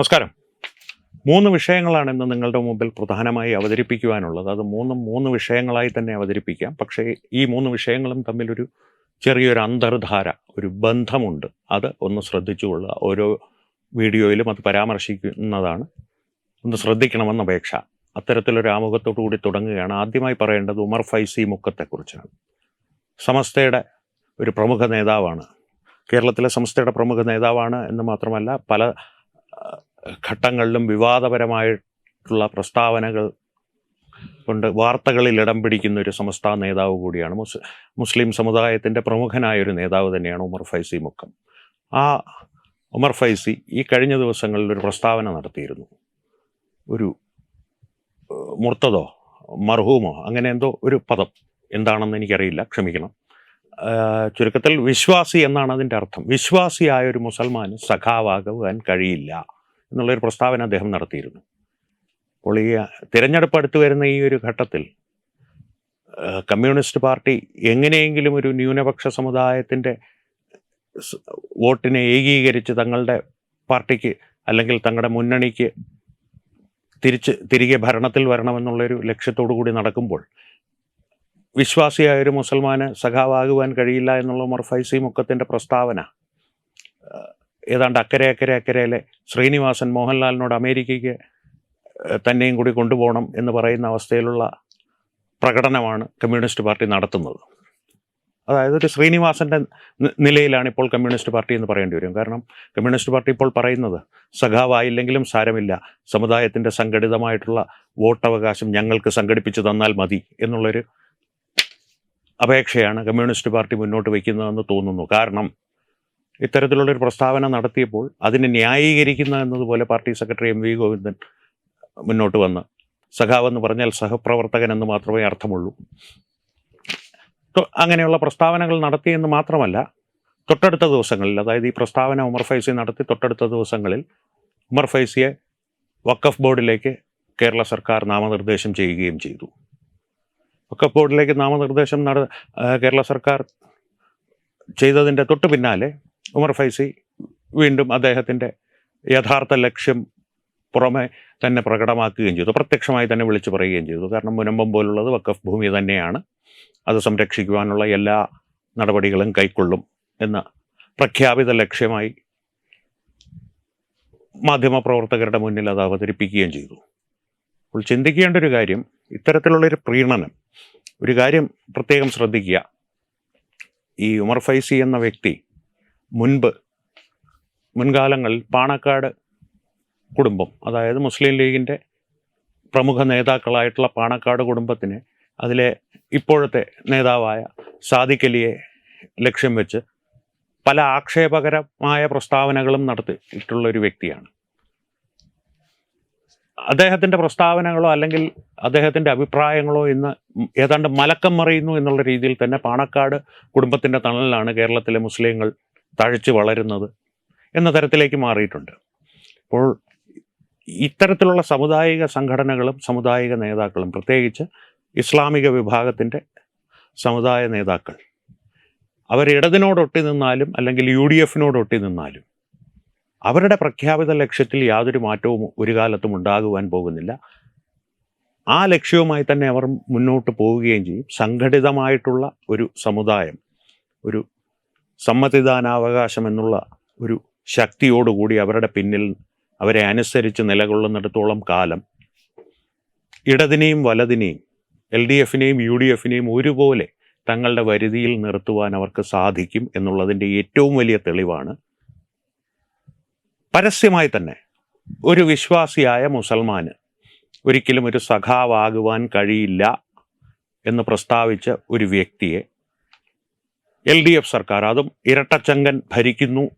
നമസ്കാരം. മൂന്ന് വിഷയങ്ങളാണ് ഇന്ന് നിങ്ങളുടെ മുമ്പിൽ പ്രധാനമായി അവതരിപ്പിക്കുവാനുള്ളത്. അത് മൂന്നും മൂന്ന് വിഷയങ്ങളായി തന്നെ അവതരിപ്പിക്കാം. പക്ഷേ ഈ മൂന്ന് വിഷയങ്ങളും തമ്മിലൊരു ചെറിയൊരു അന്തർധാര ഒരു ബന്ധമുണ്ട്. അത് ഒന്ന് ശ്രദ്ധിച്ചുകൊള്ളുക ഓരോ വീഡിയോയിലും അത് പരാമർശിക്കുന്നതാണ്. ഒന്ന് ശ്രദ്ധിക്കണമെന്ന അപേക്ഷ. അത്തരത്തിലൊരു ആമുഖത്തോടു കൂടി തുടങ്ങുകയാണ്. ആദ്യമായി പറയേണ്ടത് ഉമർ ഫൈസി മുക്കത്തെക്കുറിച്ചാണ്. സമസ്തയുടെ ഒരു പ്രമുഖ നേതാവാണ്. കേരളത്തിലെ സംസ്ഥയുടെ പ്രമുഖ നേതാവാണ് എന്ന് മാത്രമല്ല പല ഘട്ടങ്ങളിലും വിവാദപരമായിട്ടുള്ള പ്രസ്താവനകൾ കൊണ്ട് വാർത്തകളിൽ ഇടം പിടിക്കുന്ന ഒരു സംസ്ഥാന നേതാവ് കൂടിയാണ് മുസ് മുസ്ലിം സമുദായത്തിന്റെ പ്രമുഖനായ ഒരു നേതാവ് തന്നെയാണ് ഉമർ ഫൈസി മുക്കം. ആ ഉമർ ഫൈസി ഈ കഴിഞ്ഞ ദിവസങ്ങളിൽ ഒരു പ്രസ്താവന നടത്തിയിരുന്നു. ഒരു മുർത്തതോ മർഹൂമോ അങ്ങനെ എന്തോ ഒരു പദം എന്താണെന്ന് എനിക്കറിയില്ല ക്ഷമിക്കണം. ചുരുക്കത്തിൽ വിശ്വാസി എന്നാണ് അതിന്റെ അർത്ഥം. വിശ്വാസിയായ ഒരു മുസൽമാന് സഖാവാകുവാൻ കഴിയില്ല. എന്നുള്ളൊരു പ്രസ്താവന അദ്ദേഹം നടത്തിയിരുന്നു. അപ്പോൾ ഈ തിരഞ്ഞെടുപ്പ് അടുത്ത് വരുന്ന ഈ ഒരു ഘട്ടത്തിൽ കമ്മ്യൂണിസ്റ്റ് പാർട്ടി എങ്ങനെയെങ്കിലും ഒരു ന്യൂനപക്ഷ സമുദായത്തിന്റെ വോട്ടിനെ ഏകീകരിച്ച് തങ്ങളുടെ പാർട്ടിക്ക് അല്ലെങ്കിൽ തങ്ങളുടെ മുന്നണിക്ക് തിരിച്ച് തിരികെ ഭരണത്തിൽ വരണമെന്നുള്ളൊരു ലക്ഷ്യത്തോടു കൂടി നടക്കുമ്പോൾ വിശ്വാസിയായ ഒരു മുസൽമാന് സഖാവാകുവാൻ കഴിയില്ല എന്നുള്ള ഉമർ ഫൈസി മുക്കത്തിന്റെ പ്രസ്താവന ഏതാണ്ട് അക്കരെ അക്കരെ അക്കരയിലെ ശ്രീനിവാസൻ മോഹൻലാലിനോട് അമേരിക്കയ്ക്ക് തന്നെയും കൂടി കൊണ്ടുപോകണം എന്ന് പറയുന്ന അവസ്ഥയിലുള്ള പ്രകടനമാണ് കമ്മ്യൂണിസ്റ്റ് പാർട്ടി നടത്തുന്നത്. അതായത് ഒരു ശ്രീനിവാസന്റെ നിലയിലാണ് ഇപ്പോൾ കമ്മ്യൂണിസ്റ്റ് പാർട്ടി എന്ന് പറയേണ്ടി വരും. കാരണം കമ്മ്യൂണിസ്റ്റ് പാർട്ടി ഇപ്പോൾ പറയുന്നത് സഖാവായില്ലെങ്കിലും സാരമില്ല. സമുദായത്തിന്റെ സംഘടിതമായിട്ടുള്ള വോട്ടവകാശം ഞങ്ങൾക്ക് സംഘടിപ്പിച്ചു തന്നാൽ മതി എന്നുള്ളൊരു അപേക്ഷയാണ് കമ്മ്യൂണിസ്റ്റ് പാർട്ടി മുന്നോട്ട് വയ്ക്കുന്നതെന്ന് തോന്നുന്നു. കാരണം ഇത്തരത്തിലുള്ളൊരു പ്രസ്താവന നടത്തിയപ്പോൾ അതിനെ ന്യായീകരിക്കുന്ന എന്നതുപോലെ party secretary M V Govindan മുന്നോട്ട് വന്ന് സഖാവ് എന്ന് പറഞ്ഞാൽ സഹപ്രവർത്തകൻ എന്ന് മാത്രമേ അർത്ഥമുള്ളൂ. അങ്ങനെയുള്ള പ്രസ്താവനകൾ നടത്തിയെന്ന് മാത്രമല്ല തൊട്ടടുത്ത ദിവസങ്ങളിൽ അതായത് ഈ പ്രസ്താവന ഉമർ ഫൈസി നടത്തി തൊട്ടടുത്ത ദിവസങ്ങളിൽ ഉമർ ഫൈസിയെ വക്കഫ് ബോർഡിലേക്ക് കേരള സർക്കാർ നാമനിർദ്ദേശം ചെയ്യുകയും ചെയ്തു. വക്കഫ് ബോർഡിലേക്ക് നാമനിർദ്ദേശം നട കേരള സർക്കാർ ചെയ്തതിന്റെ തൊട്ടു പിന്നാലെ ഉമർ ഫൈസി വീണ്ടും അദ്ദേഹത്തിന്റെ യഥാർത്ഥ ലക്ഷ്യം പുറമെ തന്നെ പ്രകടമാക്കുകയും ചെയ്തു. പ്രത്യക്ഷമായി തന്നെ വിളിച്ചു പറയുകയും ചെയ്തു. കാരണം മുനമ്പം പോലുള്ളത് വക്കഫ് ഭൂമി തന്നെയാണ്. അത് സംരക്ഷിക്കുവാനുള്ള എല്ലാ നടപടികളും കൈക്കൊള്ളും എന്ന പ്രഖ്യാപിത ലക്ഷ്യമായി മാധ്യമപ്രവർത്തകരുടെ മുന്നിൽ അത് അവതരിപ്പിക്കുകയും ചെയ്തു. അപ്പോൾ ചിന്തിക്കേണ്ട ഒരു കാര്യം ഇത്തരത്തിലുള്ളൊരു പ്രീണനം ഒരു കാര്യം പ്രത്യേകം ശ്രദ്ധിക്കുക. ഈ ഉമർ ഫൈസി എന്ന വ്യക്തി മുൻപ് മുൻകാലങ്ങളിൽ പാണക്കാട് കുടുംബം അതായത് മുസ്ലിം ലീഗിന്റെ പ്രമുഖ നേതാക്കളായിട്ടുള്ള പാണക്കാട് കുടുംബത്തിന് അതിലെ ഇപ്പോഴത്തെ നേതാവായ സാദിഖലിയെ ലക്ഷ്യം വെച്ച് പല ആക്ഷേപകരമായ പ്രസ്താവനകളും നടത്തിയിട്ടുള്ള ഒരു വ്യക്തിയാണ്. അദ്ദേഹത്തിന്റെ പ്രസ്താവനകളോ അല്ലെങ്കിൽ അദ്ദേഹത്തിന്റെ അഭിപ്രായങ്ങളോ ഇന്ന് ഏതാണ്ട് മലക്കം മറിയുന്നു എന്നുള്ള രീതിയിൽ തന്നെ പാണക്കാട് കുടുംബത്തിന്റെ തണലിലാണ് കേരളത്തിലെ മുസ്ലിങ്ങൾ തഴച്ചു വളരുന്നത് എന്ന തരത്തിലേക്ക് മാറിയിട്ടുണ്ട്. അപ്പോൾ ഇത്തരത്തിലുള്ള സമുദായിക സംഘടനകളും സമുദായിക നേതാക്കളും പ്രത്യേകിച്ച് ഇസ്ലാമിക വിഭാഗത്തിന്റെ സമുദായ നേതാക്കൾ അവർ ഇടതിനോടൊട്ടി നിന്നാലും അല്ലെങ്കിൽ യു ഡി എഫിനോടൊട്ടി നിന്നാലും അവരുടെ പ്രഖ്യാപിത ലക്ഷ്യത്തിൽ യാതൊരു മാറ്റവും ഒരു കാലത്തും ഉണ്ടാകുവാൻ പോകുന്നില്ല. ആ ലക്ഷ്യവുമായി തന്നെ അവർ മുന്നോട്ട് പോവുകയും ചെയ്യും. സംഘടിതമായിട്ടുള്ള ഒരു സമുദായം ഒരു സമ്മതിദാനാവകാശം എന്നുള്ള ഒരു ശക്തിയോടുകൂടി അവരുടെ പിന്നിൽ അവരെ അനുസരിച്ച് നിലകൊള്ളുന്നിടത്തോളം കാലം ഇടതിനെയും വലതിനെയും എൽ ഡി എഫിനെയും യു ഡി എഫിനെയും ഒരുപോലെ തങ്ങളുടെ വരുതിയിൽ നിർത്തുവാൻ അവർക്ക് സാധിക്കും എന്നുള്ളതിന്റെ ഏറ്റവും വലിയ തെളിവാണ്. പരസ്യമായി തന്നെ ഒരു വിശ്വാസിയായ മുസൽമാന് ഒരിക്കലും ഒരു സഖാവാകുവാൻ കഴിയില്ല എന്ന് പ്രസ്താവിച്ച ഒരു വ്യക്തിയെ എൽ ഡി എഫ് സർക്കാർ അതും ഇരട്ടച്ചങ്കൻ ഭരിക്കുന്നു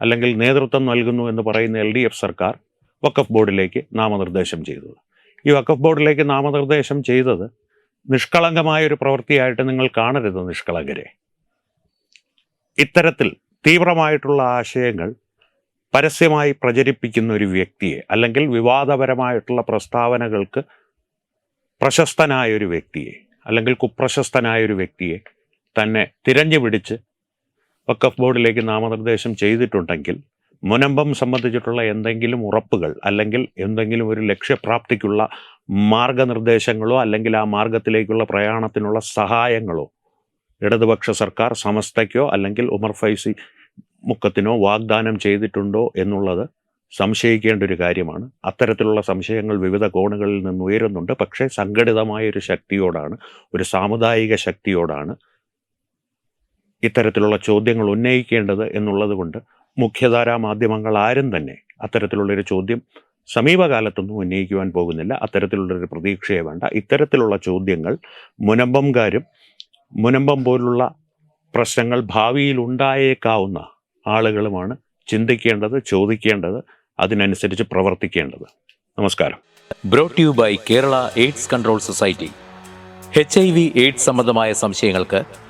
അല്ലെങ്കിൽ നേതൃത്വം നൽകുന്നു എന്ന് പറയുന്ന എൽ ഡി എഫ് സർക്കാർ വക്കഫ് ബോർഡിലേക്ക് നാമനിർദ്ദേശം ചെയ്തത്. ഈ വക്കഫ് ബോർഡിലേക്ക് നാമനിർദ്ദേശം ചെയ്തത് നിഷ്കളങ്കമായ ഒരു പ്രവൃത്തിയായിട്ട് നിങ്ങൾ കാണരുത് നിഷ്കളങ്കരെ. ഇത്തരത്തിൽ തീവ്രമായിട്ടുള്ള ആശയങ്ങൾ പരസ്യമായി പ്രചരിപ്പിക്കുന്ന ഒരു വ്യക്തിയെ അല്ലെങ്കിൽ വിവാദപരമായിട്ടുള്ള പ്രസ്താവനകൾക്ക് പ്രശസ്തനായ ഒരു വ്യക്തിയെ അല്ലെങ്കിൽ കുപ്രശസ്തനായ ഒരു വ്യക്തിയെ തന്നെ തിരഞ്ഞു പിടിച്ച് വക്കഫ് ബോർഡിലേക്ക് നാമനിർദ്ദേശം ചെയ്തിട്ടുണ്ടെങ്കിൽ മുനമ്പം സംബന്ധിച്ചിട്ടുള്ള എന്തെങ്കിലും ഉറപ്പുകൾ അല്ലെങ്കിൽ എന്തെങ്കിലും ഒരു ലക്ഷ്യപ്രാപ്തിക്കുള്ള മാർഗനിർദ്ദേശങ്ങളോ അല്ലെങ്കിൽ ആ മാർഗത്തിലേക്കുള്ള പ്രയാണത്തിനുള്ള സഹായങ്ങളോ ഇടതുപക്ഷ സർക്കാർ സമസ്തയ്ക്കോ അല്ലെങ്കിൽ ഉമർ ഫൈസി മുക്കത്തിനോ വാഗ്ദാനം ചെയ്തിട്ടുണ്ടോ എന്നുള്ളത് സംശയിക്കേണ്ട ഒരു കാര്യമാണ്. അത്തരത്തിലുള്ള സംശയങ്ങൾ വിവിധ കോണുകളിൽ നിന്ന് ഉയരുന്നുണ്ട്. പക്ഷേ സംഘടിതമായ ഒരു ശക്തിയോടാണ് ഒരു സാമുദായിക ശക്തിയോടാണ് ഇത്തരത്തിലുള്ള ചോദ്യങ്ങൾ ഉന്നയിക്കേണ്ടത് എന്നുള്ളത് കൊണ്ട് മുഖ്യധാരാ മാധ്യമങ്ങൾ ആരും തന്നെ അത്തരത്തിലുള്ളൊരു ചോദ്യം സമീപകാലത്തൊന്നും ഉന്നയിക്കുവാൻ പോകുന്നില്ല. അത്തരത്തിലുള്ളൊരു പ്രതീക്ഷയെ വേണ്ട. ഇത്തരത്തിലുള്ള ചോദ്യങ്ങൾ മുനമ്പംകാരും മുനമ്പം പോലുള്ള പ്രശ്നങ്ങൾ ഭാവിയിൽ ഉണ്ടായേക്കാവുന്ന ആളുകളുമാണ് ചിന്തിക്കേണ്ടത് ചോദിക്കേണ്ടത് അതിനനുസരിച്ച് പ്രവർത്തിക്കേണ്ടത്. നമസ്കാരം. Brought you by Kerala AIDS control society H I V AIDS സംബന്ധമായ സംശയങ്ങൾക്ക്